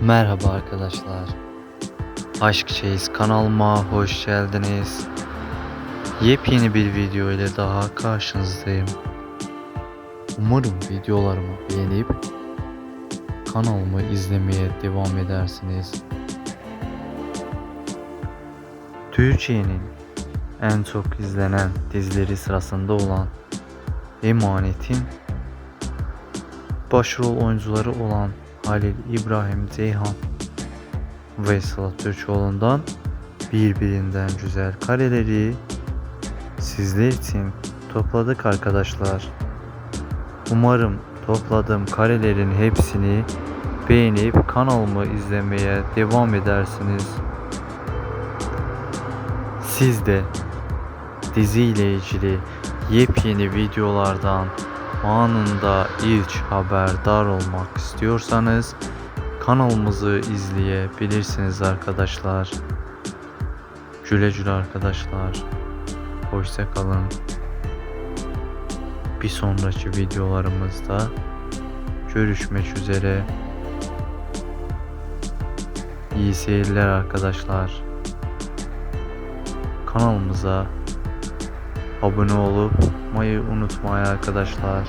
Merhaba arkadaşlar. Aşk Çeyiz kanalıma hoş geldiniz. Yepyeni bir video ile daha karşınızdayım. Umarım videolarımı beğenip kanalımı izlemeye devam edersiniz. Türkiye'nin en çok izlenen dizileri sırasında olan Emanet'in başrol oyuncuları olan Halil İbrahim Ceyhan ve Sıla Türkoğlu'ndan birbirinden güzel kareleri sizler için topladık arkadaşlar. Umarım topladığım karelerin hepsini beğenip kanalımı izlemeye devam edersiniz. Siz de dizi ile ilgili yepyeni videolardan anında ilk haberdar olmak istiyorsanız kanalımızı izleyebilirsiniz arkadaşlar. Güle güle arkadaşlar. Hoşça kalın. Bir sonraki videolarımızda görüşmek üzere. İyi seyirler arkadaşlar. Kanalımıza abone olup mayı unutmayın arkadaşlar.